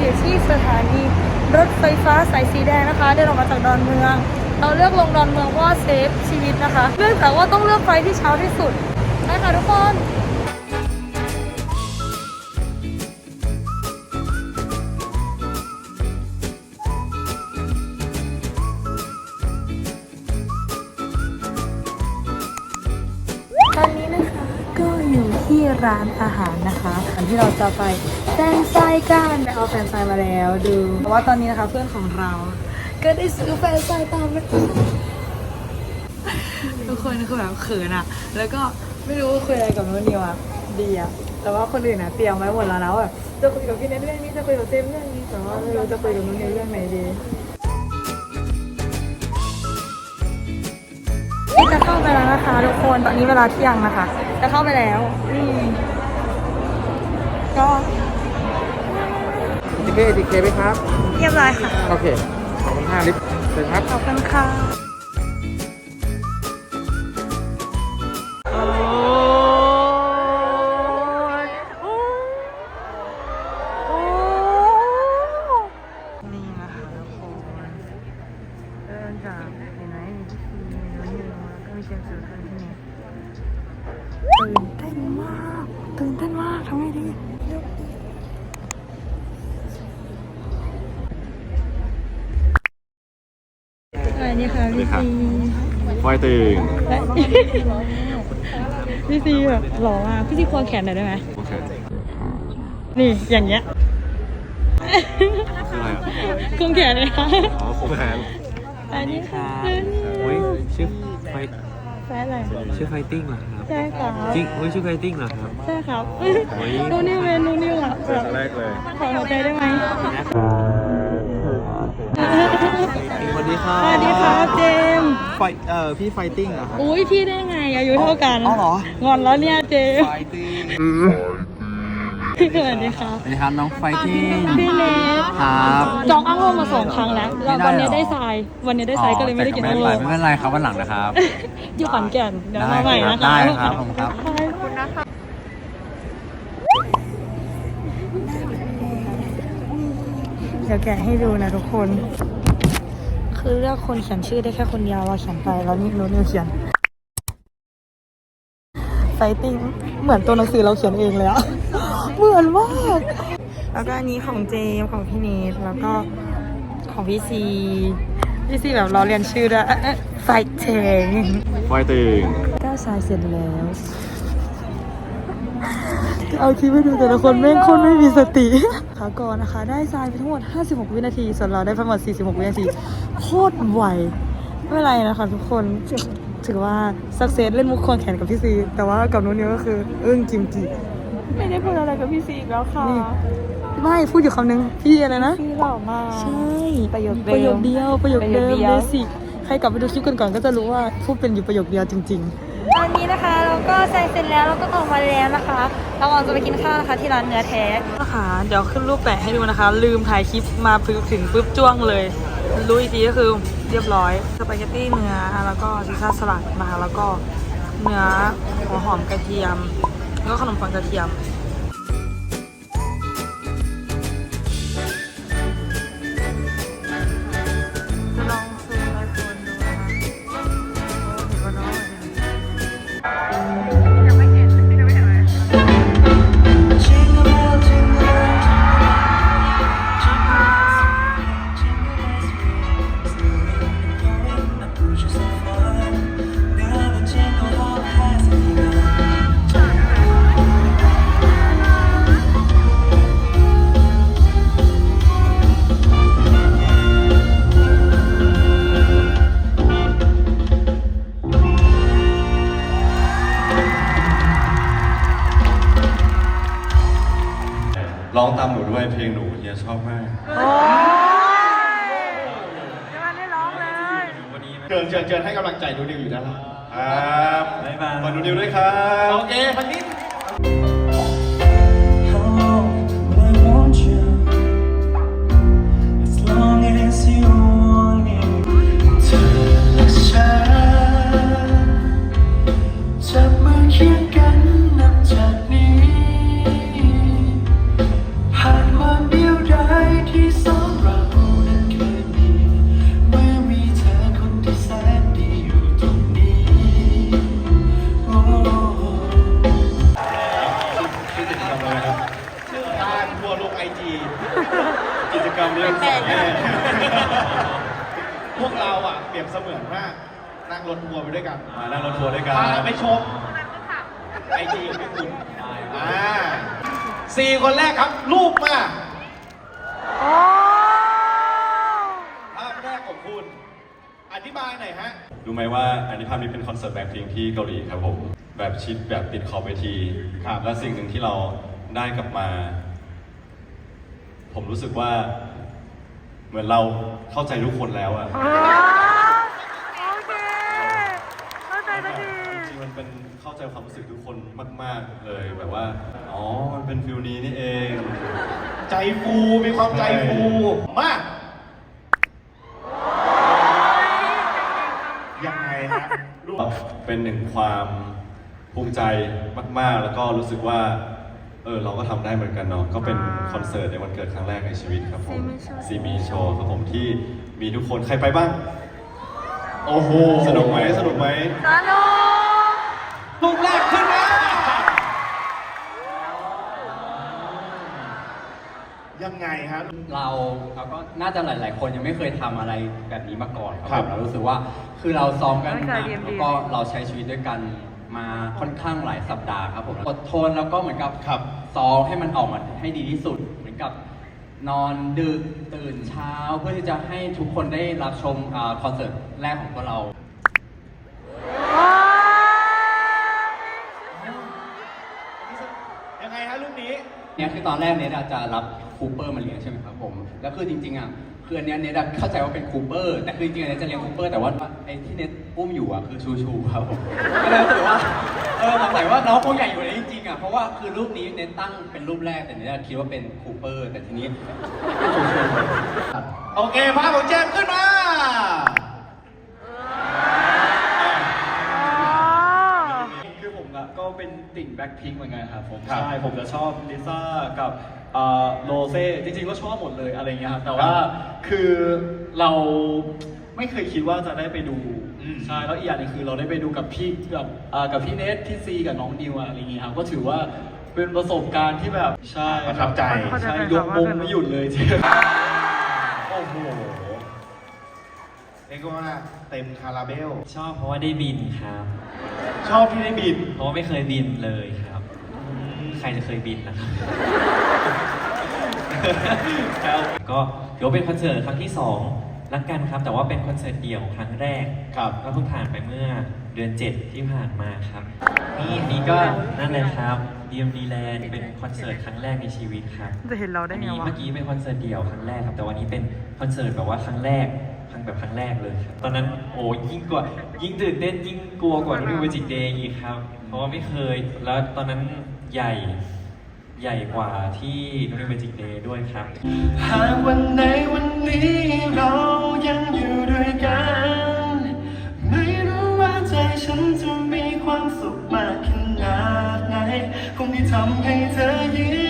อยู่ที่สถานีรถไฟฟ้าสายสีแดงนะคะเดินออกมาจากดอนเมือง เราเลือกลงดอนเมืองว่าเซฟชีวิตนะคะเนื่องจากว่าต้องเลือกไฟที่เช้าที่สุดนะคะทุกคนตอนนี้นะคะก็อยู่ที่ร้านอาหารนะคะก่อนที่เราจะไป แฟนไซกันไปเอาแฟนไซมาแล้วดูเพราะว่าตอนนี้นะคะเพื่อนของเรา ก็ได้ซื้อแฟนไซตามมาทุกคนคือแบบเขินอะแล้วก็ไม่รู้ว่าคุยอะไรกับนุ่นนิวอะดีอะแต่ว่าคนอื่นอะเตรียมไว้หมดแล้วนะว่าแบบจะคุยกับพี่เนทเรื่องนี้จะคุยกับเจมเรื่องนี้แต่ว่าไม่รู้จะคุยกับนุ่นนิวเรื่องไหนดีนี่จะเข้าไปแล้วนะคะทุกคนตอนนี้เวลาเที่ยงนะคะ จะเข้าไปแล้วนี่ก็ เคดีเคไหมครับ เรียบร้อยค่ะ โอเค ขอบคุณห้าลิฟต์เชิญครับ ขอบคุณค่ะ ดีค่ะพี่ซีไฟตึงพี่ซีแบบหล่อมากพี่ซีควงแขนหน่อยได้ไหมโอเคนี่อย่างเงี้ยคืออะไรอะควงแขนเลยค่ะอ๋อโคแพนอันนี้ค่ะโอ้ยชื่อไฟแฟนอะไรชื่อไฟติ้งเหรอครับใช่ครับจริงโอ้ยชื่อไฟติ้งเหรอครับใช่ครับโอ้ยนูนิวเวนนูนิวอะเจอครั้งแรกเลยขอหัวใจได้ไหม สวัสดีครัสบวัสดีครับเจมส์ไฟเอ่อพี่ไฟติ้งเหรอครับอุ้ยพี่ได้ไงอายุเท่ากันอ๋อเหรองอนแล้วเนี่ยเจมส์ไฟติ้งสวัสดีครับสวัสดีครับน้องไฟติ้งพี่เนทครับจองอ้างโลมาสองครั้งแล้วแล้ววันนี้ได้ทรายวันนี้ได้ทรายก็เลยไม่ได้กินไม่อ้างเป็นโลไรไม่เป็นไรครับวันหลังนะครับอยู่ขอนแก่นเดี๋ยวได้มาใหม่ครันะบคะได้ครับผมครับขอบคุณนะคะ เดี๋ยวแกะให้ดูนะทุกคน คือเลือกคนเขียนชื่อได้แค่คนเดียวเราเขียนไปแล้วนี่นู้นนิวเขียนไฟติ้งเหมือนตัวหนังสือเราเขียนเองเลยอะเหมือนมากแล้วก็อันนี้ของเจมส์ของพี่เนทแล้วก็ของพี่ซีพี่ซีแบบเราเรียนชื่อด้วยไฟเทงไฟตึงก้าวชายเสร็จแล้ว เอาคลิปไปดูแต่ละคนแม่งคนไม่มีสติขาก่อนนะคะ ได้ทรายไปทั้งหมด 56 วินาที ส่วนเราได้ไปทั้งหมด 46 วินาที โคตรไวไม่เป็นไรนะคะทุกคนถือว่าสักเซสเล่นมุกควงแขนกับพี่ซี แต่ว่ากับนุ้นนิวก็คือ อึ้งจิมจีไม่ได้พูดอะไรกับพี่ซีอีกแล้วค่ะนี่ไม่พูดอยู่คำนึงพี่อะไรนะพี่หล่อมากใช่ประโยคประโยคเดียวประโยคเดิมประโยคเดียวเบสิกใครกลับไปดูคลิปกันก่อนก็จะรู้ว่าพูดเป็นอยู่ประโยคเดียวจริง ๆ ตอนนี้นะคะ เราก็ใส่เสร็จแล้วเราก็ออกมาแล้วนะคะ เรากำลังจะไปกินข้าวนะคะที่ร้านเนื้อแท้นะคะเดี๋ยวขึ้นรูปแปะให้ดูนะคะ ลืมถ่ายคลิปมาพึงถึงปุ๊บจ้วงเลย รู้อีกทีก็คือเรียบร้อยสปาเกตตี้เนื้อแล้วก็ซีซ่าสลัดนะคะแล้วก็เนื้อหัวหอมกระเทียม แล้วก็ขนมปังกระเทียม ร้องตามหนูด้วยเพลงหนูเฮียชอบมากโอ้ยยังไม่ได้ร้องเลยเกินเชิญเชิญให้กำลังใจหนูนิวอยู่ด้านล่างครับบ๊ายบายขอหนูนิวด้วยครับ โอเคพันนิด กิจกรรมนี้มันแปลกๆแน่พวกเราอะเปรียบเสมือนว่านั่งรถทัวร์ไปด้วยกันมานั่งรถทัวร์ด้วยกันพาไปชมไอจีของคุณอ่าสี่คนแรกครับ รูปมาโอ้ภาพแรกของคุณ อธิบายหน่อยฮะ รู้ไหมว่าอันนี้ภาพนี้เป็นคอนเสิร์ตแบ็คพิงที่เกาหลีครับผม แบบชิดแบบติดขอบเวทีครับและสิ่งหนึ่งที่เราได้กลับมา ผมรู้สึกว่า เหมือนเราเข้าใจทุกคนแล้วอะโอเคเข้าใจสักทีจริงๆมันเป็นเข้าใจความรู้สึกทุกคนมาก ๆ เลยแบบว่า อ๋อ มันเป็นฟิลนี้นี่เอง ใจฟูมีความใจฟูมากยังไงฮะรูปเป็นหนึ่งความภูมิใจมาก ๆ แล้วก็รู้สึกว่า เออเราก็ทำได้เหมือนกันเนาะก็เป็นคอนเสิร์ตในวันเกิดครั้งแรกในชีวิตครับผมซีมีโชว์ครับผมที่มีทุกคนใครไปบ้าง โอ้โหสนุกไหมสนุกไหมสนุกรูปแรกขึ้นมายังไงฮะเราเราก็น่าจะหลาย ๆ คนยังไม่เคยทำอะไรแบบนี้มาก่อนคครัรับบ เรารู้สึกว่าคือเราซ้อมกันหนักแล้วก็เราใช้ชีวิตด้วยกัน มาค่อนข้างหลายสัปดาห์ครับผมอดทนแล้วก็เหมือนกับครับซ้อมให้มันออกมาให้ดีที่สุด เหมือนกับนอนดึกตื่นเช้าเพื่อที่จะให้ทุกคนได้รับชมอ่าคอนเสิร์ตแรกของพวกเราว้าวยังไงฮะรูปนี้ เนี่ยคือตอนแรกเนทอาจจะรับคูเปอร์มาเลี้ยงใช่ไหมครับผม แล้วคือจริงๆอะคืออันเนี้ยเนทเข้าใจว่าเป็นคูเปอร์ แต่คือจริงๆเนทจะเลี้ยงคูเปอร์แต่ว่าไอ้ที่เนทอุ้มอยู่อะคือชูชูครับผมก็เลยรู้สึกว่าเออสงสัยว่าน้องคงใหญ่อยู่ในนี้จริงๆอะเพราะว่าคือรูปนี้เนทตั้งเป็นรูปแรกแต่เนทคิดว่าเป็นคูเปอร์แต่ทีนี้เป็นชูชูโอเคภาพของเจมขึ้นมา เป็นติ่งแบ็คพิงเหมือนกันครับผมครับ ใช่ผมจะชอบลิซ่ากับโรเซ่จริงๆก็ชอบหมดเลยอะไรเงี้ยครับแต่ว่าคือเราไม่เคยคิดว่าจะได้ไปดูอืม ใช่แล้วอีกอย่างหนึงคือเราได้ไปดูกับพี่กับอ่ากับพี่เนทพี่ซีกับน้องนิวอะอะไรเงี้ยครับก็ถือว่าเป็นประสบการณ์ที่แบบใช่ประทับใจ ใช่ยกวงไม่หยุดเลยจริง โอ้โห เรียกว่าเต็มคาราเบล ชอบเพราะว่าได้บินครับ ชอบที่ได้บิน เพราะว่าไม่เคยบินเลยครับ ใครจะเคยบินนะครับครับก็ถือว่าเป็นคอนเสิร์ตครั้งที่สองรักกันครับ แต่ว่าเป็นคอนเสิร์ตเดี่ยวครั้งแรกครับก็เพิ่งผ่านไปเมื่อเดือน 7 ที่ผ่านมาครับ นี่อันนี้ก็นั่นเลยครับ DMD Land เป็นคอนเสิร์ตครั้งแรกในชีวิตครับจะเห็นเราได้อันไงนี้วะเมื่อกี้เป็นคอนเสิร์ตเดี่ยวครั้งแรกครับ แต่วันนี้เป็นคอนเสิร์ตแบบว่าครั้งแรก ครั้งแบบครั้งแรกเลยครับตอนนั้นโอ้ยิ่งกว่ายิ่งตื่นเต้นยิ่งกลัวกว่านูเวจิกเดย์อีกครับ เพราะว่าไม่เคยแล้วตอนนั้นใหญ่ใหญ่กว่าที่นูเวจิกเดย์ด้วยครับ หากวันไหนวันนี้เรายังอยู่ด้วยกัน ไม่รู้ว่าใจฉันจะมีความสุขมากขนาดไหนคงที่ทำให้เธอยิ้ม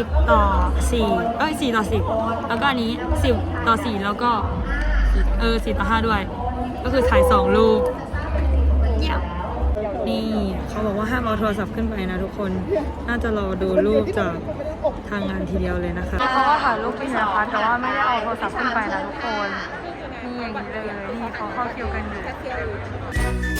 10 ต่อ 4 เอ้ย 4 ต่อ 10 แล้วก็อันนี้ 10 ต่อ 4 แล้วก็เออ 4 ต่อ 5 ด้วย ก็คือถ่าย 2 รูปเยี่ยมนี่เขาบอกว่าห้ามเอาโทรศัพท์ขึ้นไปนะทุกคน น่าจะรอดูรูปจากทางงานทีเดียวเลยนะคะเขาก็ถ่ายรูปจริงนะคะแต่ว่าไม่ได้เอาโทรศัพท์ขึ้นไปนะทุกคน นี่อย่างนี้เลยนี่เขาเข้าคิวกันอยู่